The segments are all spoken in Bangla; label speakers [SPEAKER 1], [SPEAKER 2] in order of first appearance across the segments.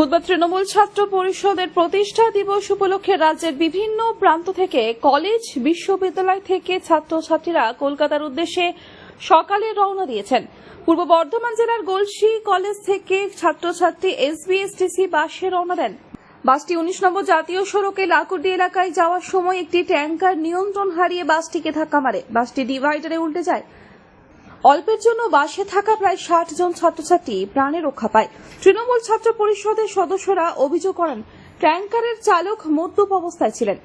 [SPEAKER 1] বুধবার তৃণমূল ছাত্র পরিষদের প্রতিষ্ঠা দিবস উপলক্ষে রাজ্যের বিভিন্ন প্রান্ত থেকে কলেজ, বিশ্ববিদ্যালয় থেকে ছাত্রছাত্রীরা কলকাতার উদ্দেশ্যে সকালে রওনা দিয়েছেন। পূর্ব বর্ধমান জেলার গোলসি কলেজ থেকে ছাত্রছাত্রী এসবিএসটিসি বাসে রওনা দেন। বাসটি উনিশ নম্বর জাতীয় সড়কে লাকুডি এলাকায় যাওয়ার সময় একটি ট্যাঙ্কার নিয়ন্ত্রণ হারিয়ে বাসটিকে ধাক্কা মারে। বাসটি ডিভাইডারে উল্টে যায়। অল্পের জন্য বাসে থাকা প্রায় ষাট জন ছাত্রছাত্রী প্রাণে রক্ষা পায়। তৃণমূল ছাত্র পরিষদের সদস্যরা অভিযোগ করেন, ট্যাঙ্কারের চালক মদ্যপ অবস্থায় ছিলেন।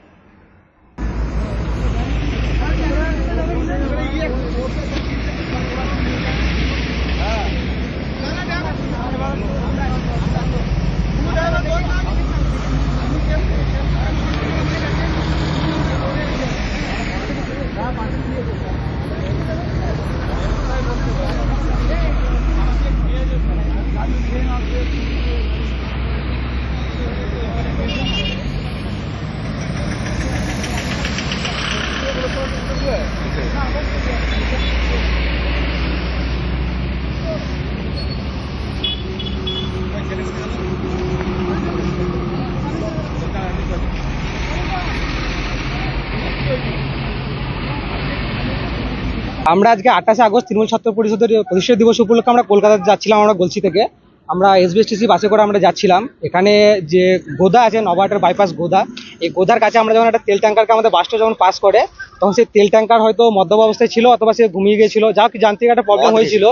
[SPEAKER 2] আমরা আজকে আঠাশে আগস্ট তৃণমূল ছাত্র পরিষদের প্রতিষ্ঠা দিবস উপলক্ষে আমরা কলকাতাতে যাচ্ছিলাম আমরা গলসি থেকে। আমরা এসবিএসটিসি বাসে করে আমরা যাচ্ছিলাম। এখানে যে গোদা আছে নবাটার বাইপাস গোদা এই গোদার কাছে আমরা যখন একটা তেল ট্যাঙ্কারকে আমাদের বাসটা যখন পাস করে তখন সেই তেল ট্যাঙ্কার হয়তো মদ্যপ অবস্থায় ছিল অথবা সে ঘুমিয়ে গিয়েছিল। যা যান্ত্রিক একটা প্রবলেম হয়েছিল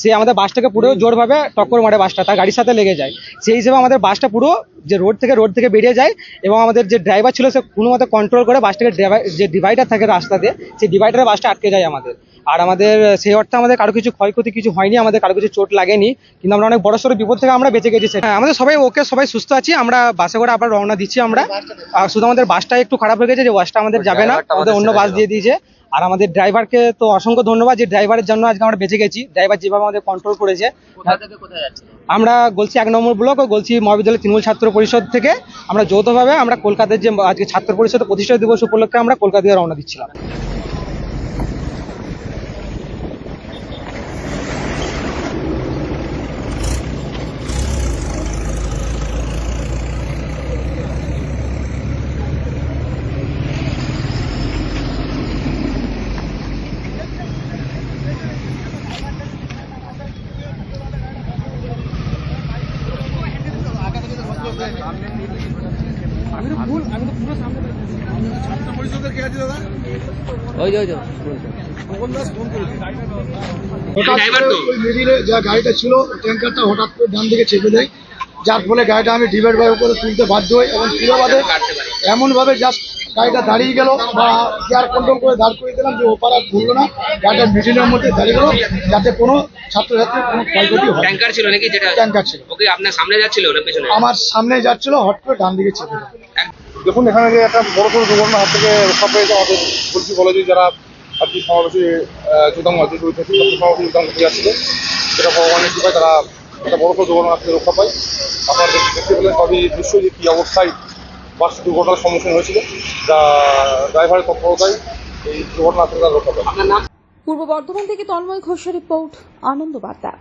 [SPEAKER 2] সে আমাদের বাসটাকে পুরো জোরভাবে টক্কর মারে বাসটা তার গাড়ির সাথে লেগে যায়। সেই হিসেবে আমাদের বাসটা পুরো যে রোড থেকে রোড থেকে বেরিয়ে যায় এবং আমাদের যে ড্রাইভার ছিল সে কোনো মতে কন্ট্রোল করে বাসটাকে যে ডিভাইডার থাকে রাস্তাতে সেই ডিভাইডারে বাসটা আটকে যায় আমাদের। আর আমাদের সেই অর্থে আমাদের কারও কিছু ক্ষয়ক্ষতি কিছু হয়নি আমাদের কারও কিছু চোট লাগেনি কিন্তু আমরা অনেক বড় সড়ো বিপদ থেকে আমরা বেঁচে গেছি হ্যাঁ আমাদের সবাই ওকে সবাই সুস্থ আছি আমরা বাসে করে আবার রওনা দিচ্ছি আমরা। আর শুধু আমাদের বাসটা একটু খারাপ হয়ে গেছে যে বাসটা আমাদের যাবে না আমাদের অন্য বাস দিয়ে দিয়েছে। আর আমাদের ড্রাইভারকে তো অসংখ্য ধন্যবাদ যে ড্রাইভারের জন্য আজকে আমরা বেঁচে গেছি। ড্রাইভার যেভাবে আমাদের কন্ট্রোল করেছে। আমরা বলছি এক নম্বর ব্লক ও বলছি মহাবিদ্যালয় তৃণমূল ছাত্র পরিষদ থেকে। আমরা যৌথভাবে আমরা কলকাতার যে আজকে ছাত্র পরিষদ প্রতিষ্ঠা দিবস উপলক্ষে আমরা কলকাতা রওনা দিচ্ছিলাম।
[SPEAKER 3] হঠাৎ করে ওই মিডিলে যা গাড়িটা ছিল ট্যাঙ্কারটা হঠাৎ করে ডান দিকে চেপে দেয়। যার ফলে গাড়িটা আমি ডিভাইড বাই উপরে তুলতে বাধ্য হই এবং তুলে এমনভাবে জাস্ট গাড়িটা দাঁড়িয়ে গেল বা গিয়ার কন্ট্রোল করে দাঁড় করে দিলাম যে ওপার আর ঘুরলো না। গাড়িটা মিডিলের মধ্যে দাঁড়িয়ে গেল যাতে কোনো ছাত্রছাত্রীর কোনো ক্ষয়ক্ষতি হয়
[SPEAKER 4] ট্যাঙ্কার ছিল নাকি যেটা
[SPEAKER 3] ট্যাঙ্কার ছিল।
[SPEAKER 4] ওকে আপনার সামনে যাচ্ছিল না পেছনে?
[SPEAKER 3] আমার সামনে যাচ্ছিল হট করে ডান দিকে চেপে দেয়।
[SPEAKER 5] দেখুন, এখানে যে একটা বড় সড়ো দুর্ঘটনা হাত থেকে রক্ষা পেয়েছে আমাদের বলছি কলেজে যারা আর কি সমাবেশে যোগদান আছে সমাবেশে যোগদান করতে যাচ্ছিল ভগবানের কৃপায় তারা একটা বড় সড়ো দুর্ঘটনা হাত থেকে রক্ষা পায়। আপনারা দেখতে পেলেন সবই দৃশ্য যে কী অবস্থায় বাস দুর্ঘটনার সম্মুখীন হয়েছিল। যা ড্রাইভারের তৎপরতায় এই দুর্ঘটনা হাত থেকে রক্ষা পায়।
[SPEAKER 1] পূর্ব বর্ধমান থেকে তন্ময় ঘোষের রিপোর্ট আনন্দ বার্তা